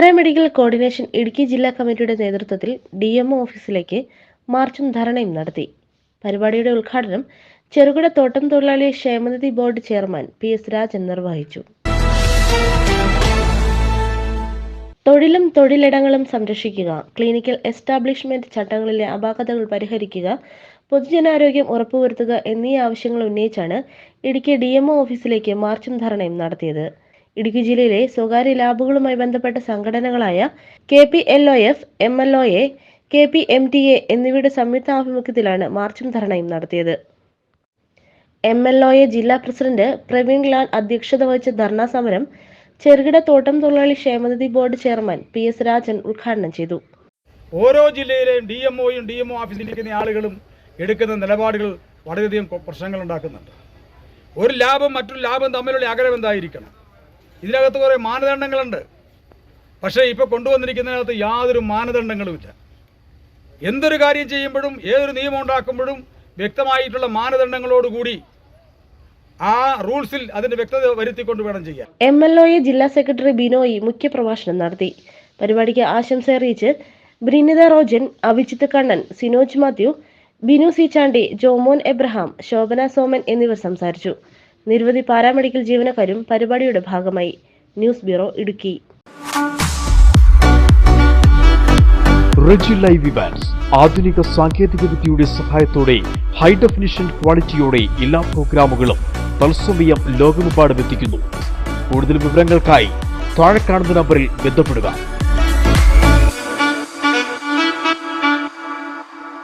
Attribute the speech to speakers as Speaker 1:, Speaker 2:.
Speaker 1: Paramedical coordination Idukki ജില്ലാ കമ്മിറ്റിയുടെ നേതൃത്വത്തിൽ ഡി എം ഓഫീസിലേക്ക് മാർച്ചും ധരണയും നടത്തി. പരിപാടിയുടെ ഉദ്ഘാടനം ചെറുകിട തോട്ടം തൊഴിലാളി ക്ഷേമനിധി board chairman P S Rajan നിർവഹിച്ചു. തൊഴിലും തൊഴിലിടങ്ങളും സംരക്ഷിക്കുക ക്ലിനിക്കൽ എസ്റ്റാബ്ലിഷ്മെന്റ് ചട്ടങ്ങളിലെ അപാകതകൾ പരിഹരിക്കുക പൊതുജനാരോഗ്യം ഉറപ്പുവരുത്തുക എന്നീ ആവശ്യങ്ങൾ ഉന്നയിച്ചാണ് ഇടുക്കി ഡി ഓഫീസിലേക്ക് മാർച്ചും ധരണയും നടത്തിയത്. ഇടുക്കി ജില്ലയിലെ സ്വകാര്യ ലാബുകളുമായി ബന്ധപ്പെട്ട സംഘടനകളായ K P L O F M L O A K P M T A എന്നിവയുടെ സംയുക്ത ആഭിമുഖ്യത്തിലാണ് മാർച്ചും ധർണയും നടത്തിയത്. എം എൽ ഒ എ ജില്ലാ പ്രസിഡന്റ് പ്രവീൺ ലാൽ അധ്യക്ഷത വഹിച്ച ധർണാ സമരം ചെറുകിട തോട്ടം തൊഴിലാളി ക്ഷേമനിധി board chairman P S Rajan ഉദ്ഘാടനം ചെയ്തു.
Speaker 2: ഓരോ ജില്ലയിലെയും ഡി എം ഒയും ഡി എം ഒ ഓഫീസിലിരിക്കുന്ന ആളുകളും എടുക്കുന്ന നിലപാടുകൾ വളരെയധികം പ്രശ്നങ്ങൾ ഉണ്ടാക്കുന്നുണ്ട്. ഒരു ലാഭം മറ്റൊരു ലാഭം തമ്മിലുള്ള ആഗ്രഹം എന്തായിരിക്കണം? ഇതിനകത്ത് കുറേ മാനദണ്ഡങ്ങളുണ്ട്. പക്ഷേ ഇപ്പോൾ കൊണ്ടുവന്നിരിക്കുന്നതിനകത്ത് യാതൊരു മാനദണ്ഡങ്ങളുമില്ല. എന്തൊരു കാര്യം ചെയ്യുമ്പോഴും ഏതൊരു നിയമം ഉണ്ടാക്കുമ്പോഴും വ്യക്തമായിട്ടുള്ള മാനദണ്ഡങ്ങളോടുകൂടി ആ റൂൾസിൽ അതിന്റെ വ്യക്തത വരുത്തിക്കൊണ്ട് വേണം ചെയ്യാൻ.
Speaker 1: എം എൽ ഒ ജില്ലാ സെക്രട്ടറി ബിനോയി മുഖ്യപ്രഭാഷണം നടത്തി. പരിപാടിക്ക് ആശംസ അറിയിച്ച് ബ്രിനിത റോജൻ അഭിജിത്ത് കണ്ണൻ സിനോജ് മാത്യു ബിനു സി ചാണ്ടി ജോമോൻ എബ്രഹാം ശോഭന സോമൻ എന്നിവർ സംസാരിച്ചു. നിരവധി പാരാമെഡിക്കൽ ജീവനക്കാരും പരിപാടിയുടെ ഭാഗമായി news bureau Idukki.
Speaker 3: Reji live Evans ആധുനിക വിദ്യയുടെ സഹായത്തോടെ ഹൈ ഡെഫിനിഷൻ ക്വാളിറ്റിയോടെ എല്ലാ പ്രോഗ്രാമുകളും തത്സമയം ലോകമെമ്പാടും എത്തിക്കുന്നു. കൂടുതൽ വിവരങ്ങൾക്കായി താഴെ കാണുന്ന നമ്പറിൽ ബന്ധപ്പെടുക.